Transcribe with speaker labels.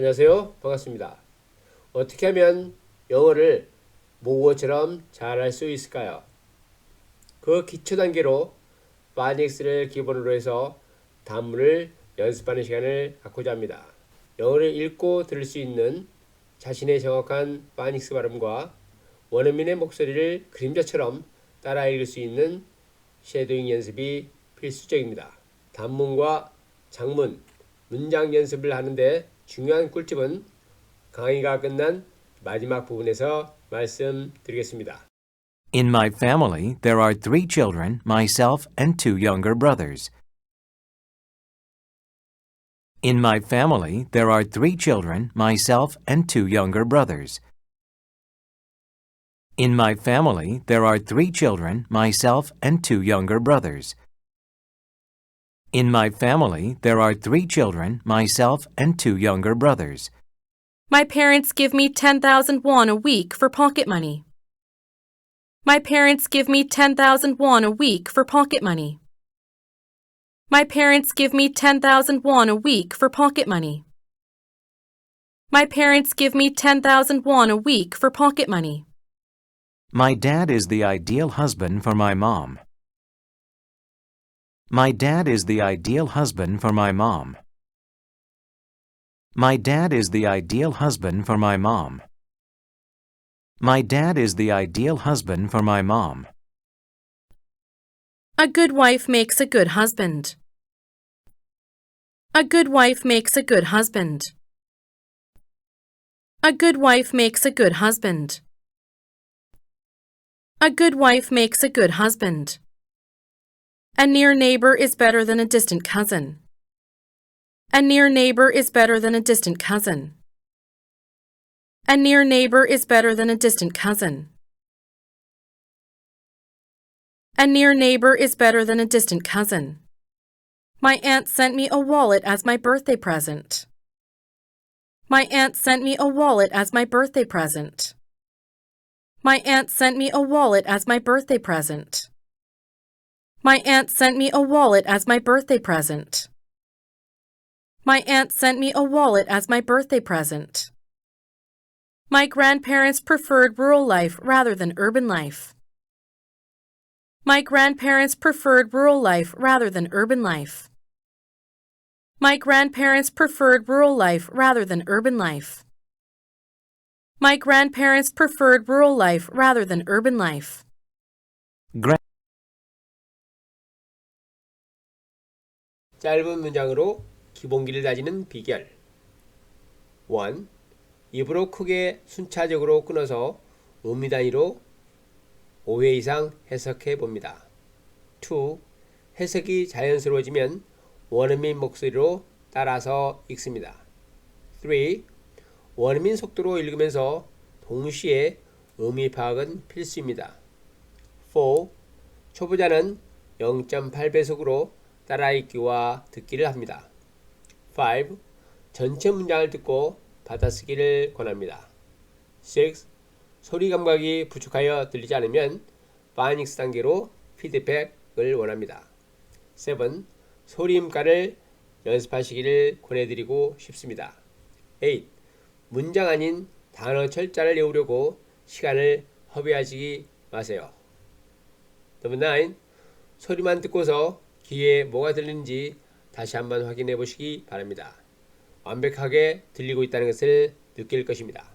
Speaker 1: 안녕하세요. 반갑습니다. 어떻게 하면 영어를 모국어처럼 잘할 수 있을까요? 그 기초 단계로 파닉스를 기본으로 해서 단문을 연습하는 시간을 갖고자 합니다. 영어를 읽고 들을 수 있는 자신의 정확한 파닉스 발음과 원어민의 목소리를 그림자처럼 따라 읽을 수 있는 쉐도잉 연습이 필수적입니다. 단문과 장문, 문장 연습을 하는데 중요한 꿀팁은 강의가 끝난 마지막 부분에서 말씀드리겠습니다.
Speaker 2: In my family, there are three children, myself, and two younger brothers. In my family, there are three children, myself, and two younger brothers. In my family, there are three children, myself, and two younger brothers. In my family, there are three children, myself, and two younger brothers.
Speaker 3: My parents give me 10,000 won a week for pocket money. My parents give me 10,000 won a week for pocket money. My parents give me 10,000 won a week for pocket money. My parents give me 10,000 won a week for pocket money.
Speaker 2: My dad is the ideal husband for my mom. My dad is the ideal husband for my mom. My dad is the ideal husband for my mom. My dad is the ideal husband for my mom.
Speaker 3: A good wife makes a good husband. A good wife makes a good husband. A good wife makes a good husband. A good wife makes a good husband. A near neighbor is better than a distant cousin. A near neighbor is better than a distant cousin. A near neighbor is better than a distant cousin. A near neighbor is better than a distant cousin. My aunt sent me a wallet as my birthday present. My aunt sent me a wallet as my birthday present. My aunt sent me a wallet as my birthday present. My aunt sent me a wallet as my birthday present. My aunt sent me a wallet as my birthday present. My grandparents preferred rural life rather than urban life. My grandparents preferred rural life rather than urban life. My grandparents preferred rural life rather than urban life. My grandparents preferred rural life rather than urban life.
Speaker 1: 짧은 문장으로 기본기를 다지는 비결 1. 입으로 크게 순차적으로 끊어서 의미 단위로 5회 이상 해석해 봅니다. 2. 해석이 자연스러워지면 원어민 목소리로 따라서 읽습니다. 3. 원어민 속도로 읽으면서 동시에 의미 파악은 필수입니다. 4. 초보자는 0.8배속으로 따라 읽기와 듣기를 합니다. 5. 전체 문장을 듣고 받아쓰기를 권합니다. 6. 소리 감각이 부족하여 들리지 않으면 파닉스 단계로 피드백을 원합니다. 7. 소리음가를 연습하시기를 권해드리고 싶습니다. 8. 문장 아닌 단어 철자를 외우려고 시간을 허비하지 마세요. 9. 소리만 듣고서 귀에 뭐가 들리는지 다시 한번 확인해 보시기 바랍니다. 완벽하게 들리고 있다는 것을 느낄 것입니다.